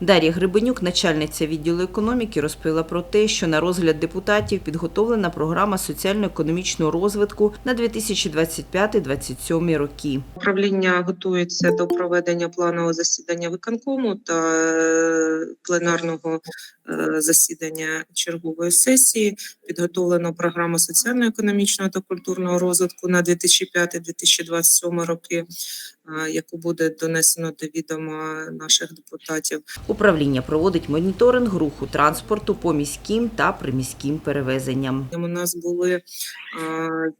Дар'я Грибенюк, начальниця відділу економіки, розповіла про те, що на розгляд депутатів підготовлена програма соціально-економічного розвитку на 2025-2027 роки. Управління готується до проведення планового засідання виконкому та е, пленарного засідання чергової сесії. Підготовлена програма соціально-економічного та культурного розвитку на 2005-2027 роки, е, яку буде донесено до відома наших депутатів. Управління проводить моніторинг руху транспорту по міським та приміським перевезенням. У нас були е,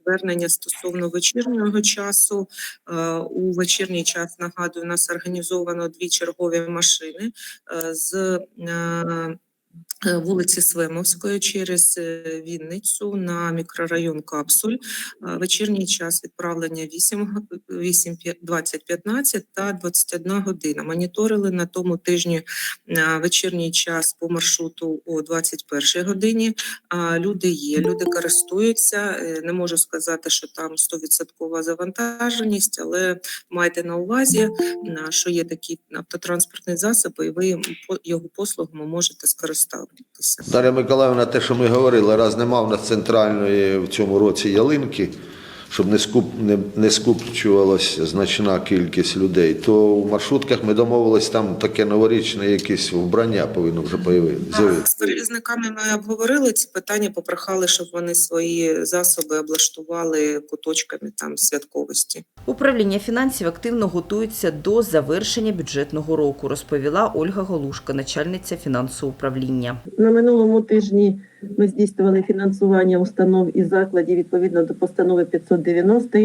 звернення стосовно вечірнього часу. Е, У вечірній час нагадую, у нас організовано дві чергові машини е, з е, е, вулиці Свемовської через е, Вінницю на мікрорайон Капсуль. Е, Вечірній час відправлення 8, г- 8 п'я- 20.15 та 21 година. Моніторили на тому тижні е, вечірній час по маршруту о 21 годині. Люди є, люди користуються. Е, Не можу сказати, що там 100% завантаженість, але майте на увазі, що є такі автотранспортні засоби, і ви його послугами можете скористатися. Дар'я Миколаївна, те, що ми говорили, раз нема в нас центральної в цьому році ялинки, щоб не, скуп, не, не скупчувалася значна кількість людей, то у маршрутках ми домовились, там таке новорічне якесь вбрання повинно вже з'явитися. З перевізниками ми обговорили ці питання, попрохали, щоб вони свої засоби облаштували куточками там святковості. Управління фінансів активно готується до завершення бюджетного року, розповіла Ольга Голушка, начальниця фінансового управління. На минулому тижні ми здійснювали фінансування установ і закладів відповідно до постанови 590,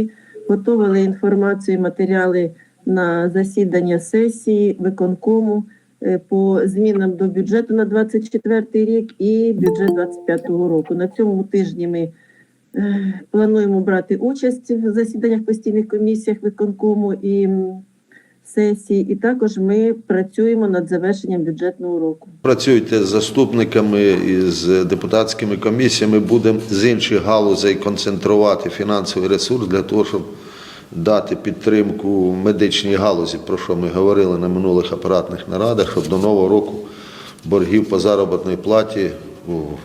готували інформацію, і матеріали на засідання сесії виконкому е, по змінам до бюджету на 24 рік і бюджет 25 року. На цьому тижні ми е, плануємо брати участь в засіданнях постійних комісіях виконкому і сесії, і також ми працюємо над завершенням бюджетного року. Працюйте з заступниками і з депутатськими комісіями, будемо з інших галузей концентрувати фінансовий ресурс для того, щоб дати підтримку медичній галузі, про що ми говорили на минулих апаратних нарадах, щоб до нового року боргів по заробітній платі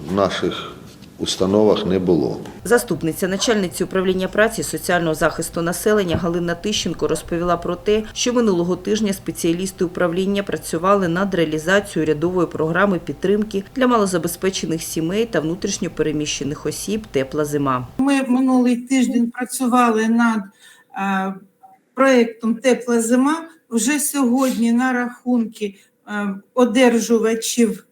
в наших установах не було. Заступниця начальниці управління праці соціального захисту населення Галина Тищенко розповіла про те, що минулого тижня спеціалісти управління працювали над реалізацією рядової програми підтримки для малозабезпечених сімей та внутрішньопереміщених осіб Тепла зима. Ми минулий тиждень працювали над е, проєктом Тепла зима. Вже сьогодні на рахунки е, одержувачів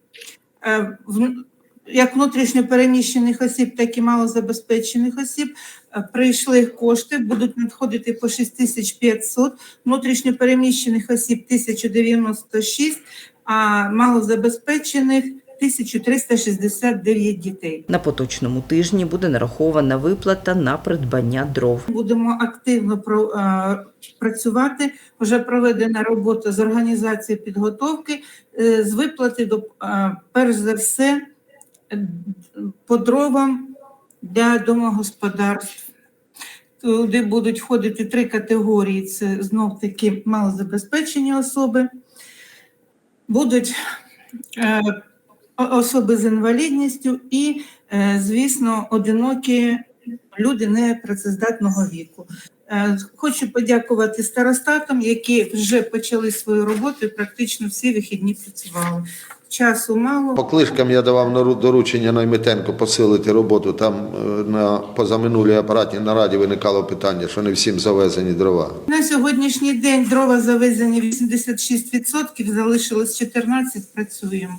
як внутрішньопереміщених осіб, так і малозабезпечених осіб е, прийшли кошти, будуть надходити по 6500, внутрішньопереміщених осіб 1096, а малозабезпечених 1369 дітей. На поточному тижні буде нарахована виплата на придбання дров. Будемо активно е, працювати. Вже проведена робота з організації підготовки, е, з виплати до перш за все по дровам для домогосподарств. Туди будуть входити три категорії: це знов таки малозабезпечені особи, будуть е, особи з інвалідністю і, е, звісно, одинокі люди непрацездатного віку. Е, Хочу подякувати старостатам, які вже почали свою роботу і практично всі вихідні працювали. Часу мало. По клишкам я давав доручення Наймитенко посилити роботу. Там е, на позаминулій апаратній нараді виникало питання, що не всім завезені дрова. На сьогоднішній день дрова завезені 86%, залишилось 14%, працюємо.